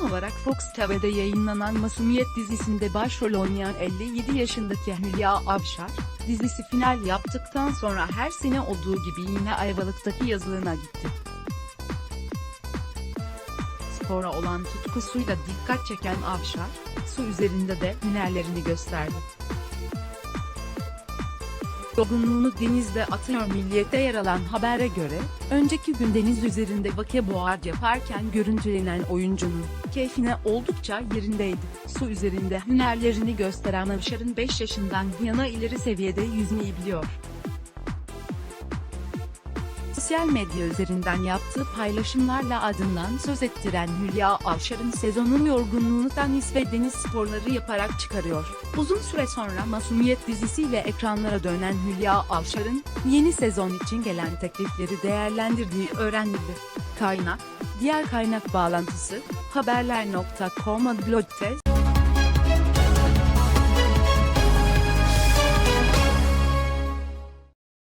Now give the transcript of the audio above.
olarak Fox TV'de yayınlanan Masumiyet dizisinde başrol oynayan 57 yaşındaki Hülya Avşar, dizisi final yaptıktan sonra her sene olduğu gibi yine Ayvalık'taki yazlığına gitti. Spora olan tutkusuyla dikkat çeken Avşar, su üzerinde de hünerlerini gösterdi. Yorgunluğunu denizde atıyor Milliyet'te yer alan habere göre, önceki gün deniz üzerinde vakeboard yaparken görüntülenen oyuncunun keyfine oldukça yerindeydi. Su üzerinde hünerlerini gösteren Avşar'ın 5 yaşından bu yana ileri seviyede yüzmeyi biliyor. Sosyal medya üzerinden yaptığı paylaşımlarla adından söz ettiren Hülya Avşar'ın sezonun yorgunluğunu tenis ve deniz sporları yaparak çıkarıyor. Uzun süre sonra Masumiyet dizisiyle ekranlara dönen Hülya Avşar'ın yeni sezon için gelen teklifleri değerlendirdiği öğrenildi. Kaynak, diğer kaynak bağlantısı, haberler.com blog